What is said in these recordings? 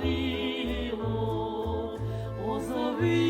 ходило, озови.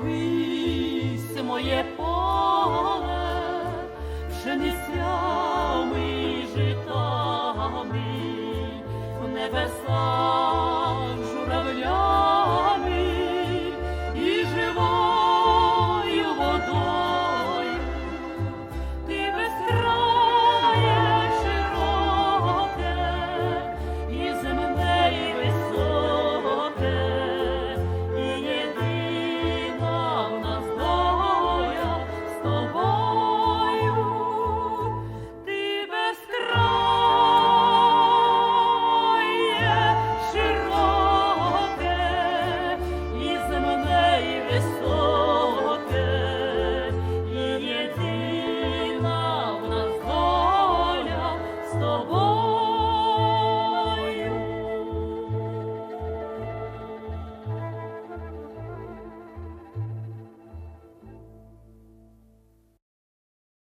Благись моє